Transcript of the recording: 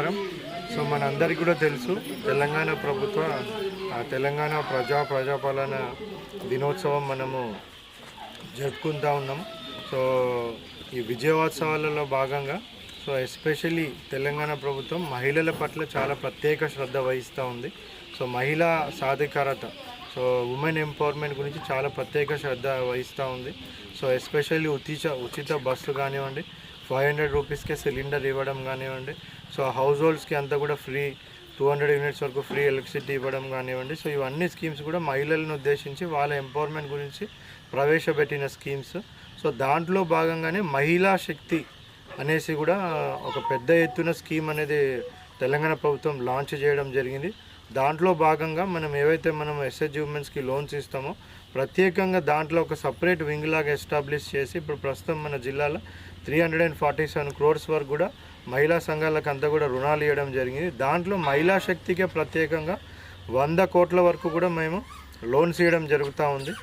నమస్కారం. సో మనందరికీ కూడా తెలుసు తెలంగాణ ప్రభుత్వ తెలంగాణ ప్రజా ప్రజాపాలన దినోత్సవం మనము జరుపుకుంటా ఉన్నాం. సో ఈ విజయోత్సవాలలో భాగంగా సో ఎస్పెషల్లీ తెలంగాణ ప్రభుత్వం మహిళల పట్ల చాలా ప్రత్యేక శ్రద్ధ వహిస్తూ ఉంది. సో మహిళా సాధికారత సో ఉమెన్ ఎంపవర్మెంట్ గురించి చాలా ప్రత్యేక శ్రద్ధ వహిస్తూ ఉంది. సో ఎస్పెషల్లీ ఉచిత ఉచిత బస్సు కానివ్వండి ఫైవ్ హండ్రెడ్ రూపీస్కే సిలిండర్ ఇవ్వడం కానివ్వండి సో హౌస్ హోల్డ్స్కి అంతా కూడా ఫ్రీ టూ హండ్రెడ్ యూనిట్స్ వరకు ఫ్రీ ఎలక్ట్రిసిటీ ఇవ్వడం కానివ్వండి. సో ఇవన్నీ స్కీమ్స్ కూడా మహిళలను ఉద్దేశించి వాళ్ళ ఎంపవర్మెంట్ గురించి ప్రవేశపెట్టిన స్కీమ్స్. సో దాంట్లో భాగంగానే మహిళా శక్తి అనేసి కూడా ఒక పెద్ద ఎత్తున స్కీమ్ అనేది తెలంగాణ ప్రభుత్వం లాంచ్ చేయడం జరిగింది. దాంట్లో భాగంగా మనం ఏవైతే మనం ఎస్హెచ్ ఉమెన్స్కి లోన్స్ ఇస్తామో ప్రత్యేకంగా దాంట్లో ఒక సపరేట్ వింగ్ లాగా ఎస్టాబ్లిష్ చేసి ఇప్పుడు ప్రస్తుతం మన జిల్లాలో three hundred and forty seven crores వరకు కూడా మహిళా సంఘాలకు అంతా కూడా రుణాలు ఇవ్వడం జరిగింది. దాంట్లో మహిళా శక్తికే ప్రత్యేకంగా వంద కోట్ల వరకు కూడా మేము లోన్స్ ఇవ్వడం జరుగుతూ ఉంది.